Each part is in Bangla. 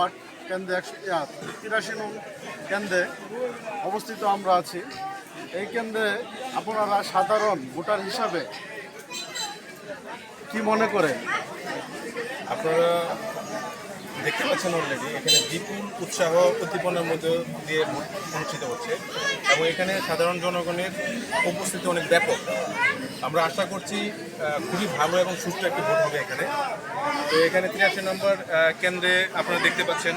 ওয়ার্ড কেন্দ্রে একশো তিরাশি নং কেন্দ্রে অবস্থিত আমরা আছি। এই কেন্দ্রে আপনারা সাধারণ ভোটার হিসাবে কি মনে করেন? আপনারা দেখতে পাচ্ছেন অলরেডি এখানে বিপুল উৎসাহ উদ্দীপনার মধ্যে দিয়ে অনুষ্ঠিত হচ্ছে। এবং এখানে সাধারণ জনগণের উপস্থিতি অনেক ব্যাপক। আমরা আশা করছি খুবই ভালো এবং সুষ্ঠু একটি ভোট হবে এখানে। তো এখানে তিরাশি নম্বর কেন্দ্রে আপনারা দেখতে পাচ্ছেন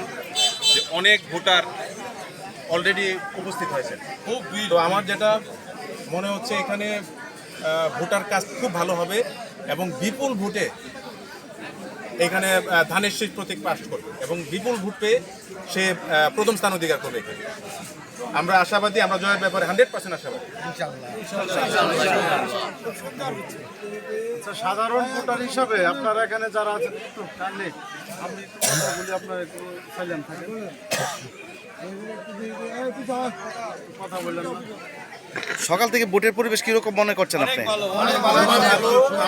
যে অনেক ভোটার অলরেডি উপস্থিত হয়েছে খুব তো আমার যেটা মনে হচ্ছে এখানে ভোটার কাজ খুব ভালো হবে এবং বিপুল ভোটে এখানে ধানের শীষ প্রতীক পাস করবে এবং বিপুল ভোট পেয়ে সে প্রথম স্থান অধিকার করবে এখানে। আমরা আশাবাদী আমরা জয়ের ব্যাপারে হান্ড্রেড পার্সেন্ট আশাবাদী। আচ্ছা সাধারণ ভোটার হিসাবে আপনারা এখানে যারা আছেন কথা বলি আপনারা একটু থাকেন। কথা বললেন না। সকাল থেকে ভোটের পরিবেশ কীরকম মনে করছেন আপনি?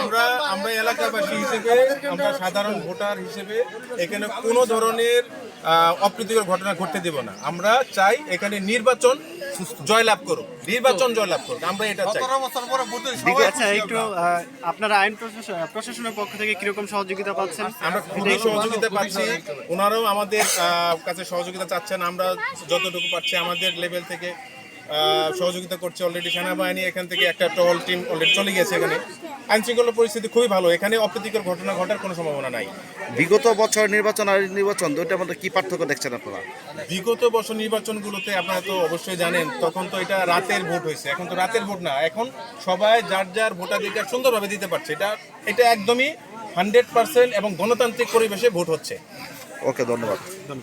আমরা আমরা এলাকাবাসী হিসেবে আমরা সাধারণ ভোটার হিসেবে এখানে কোনো ধরনের অপ্রীতিকর ঘটনা ঘটতে দেব না। আমরা চাই এখানে নির্বাচন জয়লাভ করুক। নির্বাচন জয়লাভ করুক। আমরা এটা চাই। আচ্ছা একটু আপনারা আইন প্রশাসন প্রশাসনের পক্ষ থেকে কীরকম সহযোগিতা পাচ্ছেন? আমরা খুবই সহযোগিতা পাচ্ছি। ওনারাও আমাদের কাছে সহযোগিতা চাচ্ছেন। আমরা যতটুকু পাচ্ছি আমাদের লেভেল থেকে সহযোগিতা করছে অলরেডি সেনাবাহিনী এখান থেকে একটা টহল টিম অলরেডি চলে গেছে এখানে। আইন শৃঙ্খলা পরিস্থিতি খুবই ভালো এখানে অপ্রীতিকর ঘটনা ঘটার কোনো সম্ভাবনা নাই। বিগত বছর নির্বাচন আর নির্বাচন দুইটার মধ্যে কি পার্থক্য দেখছেন আপনারা? বিগত বছর নির্বাচনগুলোতে আপনারা তো অবশ্যই জানেন তখন তো এটা রাতের ভোট হয়েছে এখন তো রাতের ভোট না এখন সবাই যার যার ভোটাধিকার সুন্দরভাবে দিতে পারছে এটা এটা একদমই হান্ড্রেড পার্সেন্ট এবং গণতান্ত্রিক পরিবেশে ভোট হচ্ছে। ওকে ধন্যবাদ।